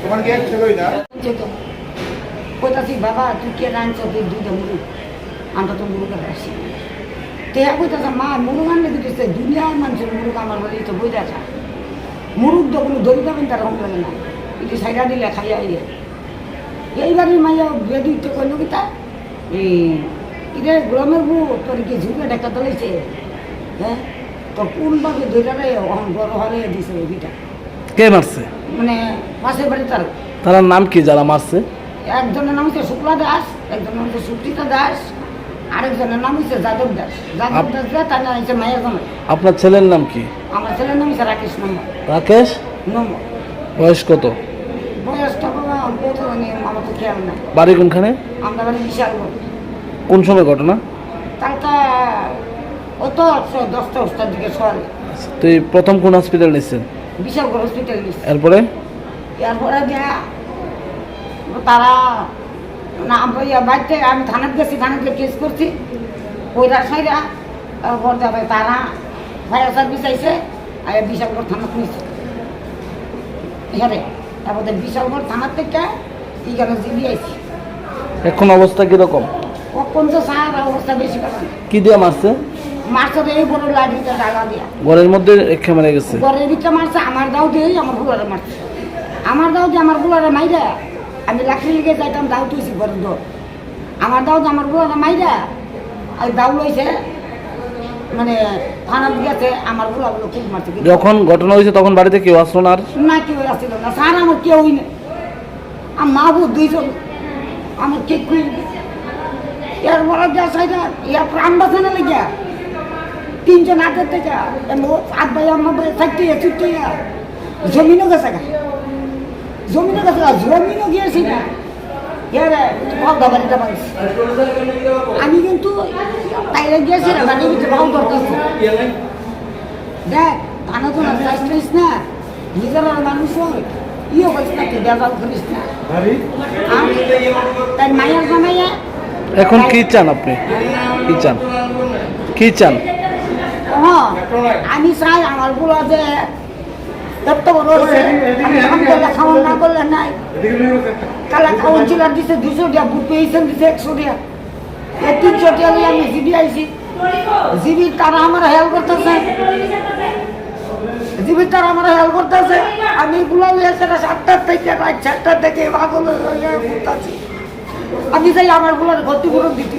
তোমার কি ছেলে ওইটা কইতাছি, বাবা, তুই কে রাঁধছ তুই দুইটা মুরুগ আমরা তো মুরুগের আসি তেয়া কইতাছে, মা মুরুগ আনলে দিতেছে দুনিয়ার মানুষের মুরুগ আমার বাড়ি তো বই দেখা মুরুগ তো কোনো দড়ি পাবেন, তার কম লাগে না। কিন্তু সাইডা দিলে খাইয়া ইয়ে এইবারই মাইয়া বেদি তো কইল কি তা? এই, ইরে, গ্রামের বউ, তোর কি ঝুঁকে দেখা তোলেছে হ্যাঁ? তো কোনভাবে ধৈর্য অহন বড় হলে দিছে ওই কে মারছে? মানে পাশের বাড়ি তার। তার নাম কি যারা মারছে? একজনের নাম হচ্ছে শুক্লা দাস একজনের নাম হচ্ছে সুপ্রিতা দাস আরেকজনের নাম হচ্ছে যাদব দাস। যাদব দাস দিয়ে তার নাম হচ্ছে মায়া আপনার ছেলের নাম কি? আমার ছেলের নাম হচ্ছে রাকেশ নম্বর। রাকেশ? নম্বর। বয়স কত? বয়সটা বাবা জানি আমার তো খেয়াল নাই। বাড়ি কোনখানে? আমরা বাড়ি বিশাল কোন সময় ঘটনা? অত দশটা দশটার দিকে সকালে তো এই প্রথম কোন হসপিটাল নিচ্ছেন বিশাল বড় হসপিটাল এরপরে? তারা না বাড়িতে আমি গেছি থানাতে কেস করছি। ওইরা সাইরা তারপর যাবে তারা ফায়ার সার্ভিস আইসে আর বিশালগড় থানা নিয়েছে। এখানে তারপর বিশালগড় থানার থেকে জিবি আইছি। এখন অবস্থা কীরকম? তো সার অবস্থা বেশি খারাপ। কি দিয়ে মারছে? এই বড় ডালা দিয়া। ঘরের মধ্যে রেখে মেরে গেছে? ঘরের ভিতরে মারছে আমার দাও দিয়েই আমার বুলারে মারছে। আমার দাও দিয়ে আমার বুলারে মাইরা। আমি লাকড়ি লেগে যাইতাম দাও তুইছি ঘরের দৌড় আমার দাও দিয়ে আমার বুলারে মাইরা। আর দাও লইছে মানে গেছে আমার খুব মারছে। যখন ঘটনা হয়েছে তখন বাড়িতে কেউ আসলো না আর? না কেউ আসছিল না স্যার আমার কেউই আমার মা বউ দুইজন আমার কে কুই এরপরে যা সাইডা ইয়া প্রাণ বাঁচে না লেগে তিনজন থেকে আট ভাই আমার ভাই থাকতে ছুটতে জমিনও গেছে গা। জমিনও গেছে গা জমিনও গিয়েছি না আমি কিন্তু বাড়ির ভিতরে ভাগ করতেছি দেখ তো না চাইছিস না নিজের মানুষ ইয়ে করিস না তুই করিস না। তাই মায়ের জামাইয়া এখন কি চান আপনি? কি চান? কি চান? আমি চাই আমারগুলো যে এত বড় না করলে নাই। কালা খাওয়ান ছিল দিছে দুশো টাকা বুট পেয়েছেন দিছে একশো টাকা এই তিনশো টাকা নিয়ে আমি জিবি আইছি। জিবি তারা আমার হেল্প করতেছে। জিবি তারা আমার হেল্প করতেছে। আমি গুলা সেটা সাতটার থেকে রাত চারটার থেকে ঘুরতেছি। আমি চাই আমারগুলার ক্ষতিপূরণ দিতে।